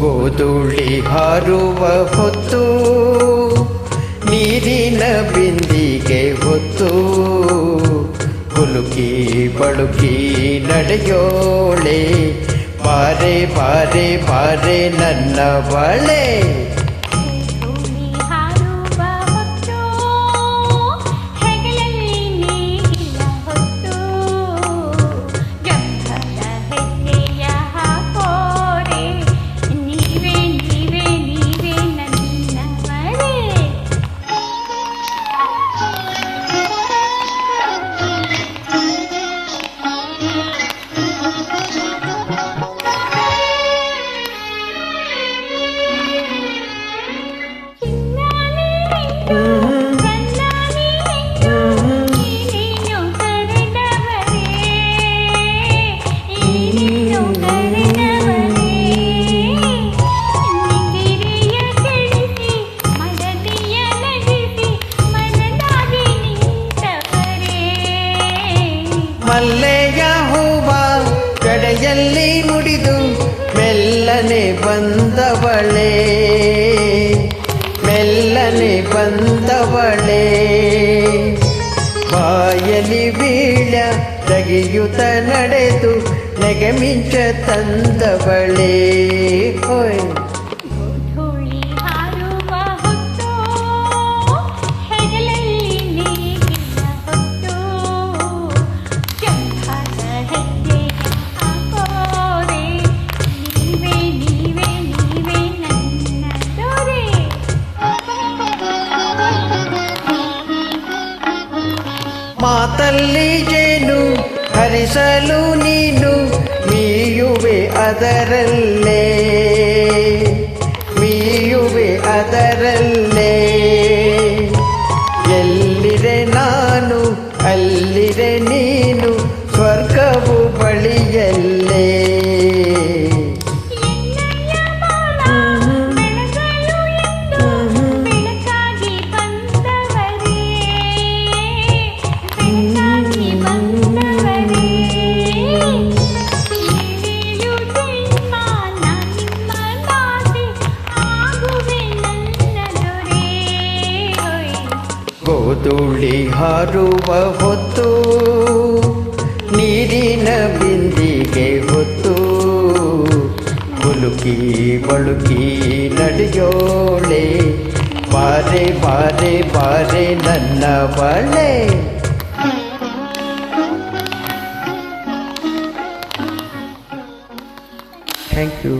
ಗೋಧೂಳಿ ಹಾರುವ ಹೊತ್ತು ನೀರಿನ ಬಿಂದಿಗೆ ಹೊತ್ತು ಕುಲುಕಿ ಬಳುಕಿ ನಡೆಯೋಳೆ ಬಾರೆ ಬಾರೆ ಬಾರೆ ನನ್ನ ಬಳೆ ಮಲ್ಲೆಯ ಹೂವ ಕಡೆಯಲ್ಲಿ ಮುಡಿದು ಮೆಲ್ಲನೆ ಬಂದವಳೆ. ಮೆಲ್ಲನೆ ಬಂದವಳೆ. ಬಾಯಲಿ ಬೀಳ ತೆಗೆಯುತ್ತ ನಡೆದು ನೆಗಮಿಂಚ ತಂದವಳೆ. ಹೋಯ್ ಮಾತಲ್ಲಿ ಜೇನು ಹರಿಸಲು ನೀನು ಮೀಯುವೆ ಅದರಲ್ಲೇ. ಮೀಯುವೆ ಅದರಲ್ಲೇ. ಎಲ್ಲಿದೆ ನಾನು ಎಲ್ಲಿದೆ ನೀನು ಸ್ವರ್ಗವು ಬಳಿಯಲ್ಲೇ. ಗೋಧೂಳಿ ಹಾರುವ ಹೊತ್ತು, ನೀರಿನ ಬಿಂದಿಗೆ ಹೊತ್ತು, ಹುಲುಕಿ ಬಳುಕಿ ನಡೆಯೋಳೆ, ಬಾರೆ ಬಾರೆ ಬಾರೆ ನನ್ನ ಬಳೆ. Thank you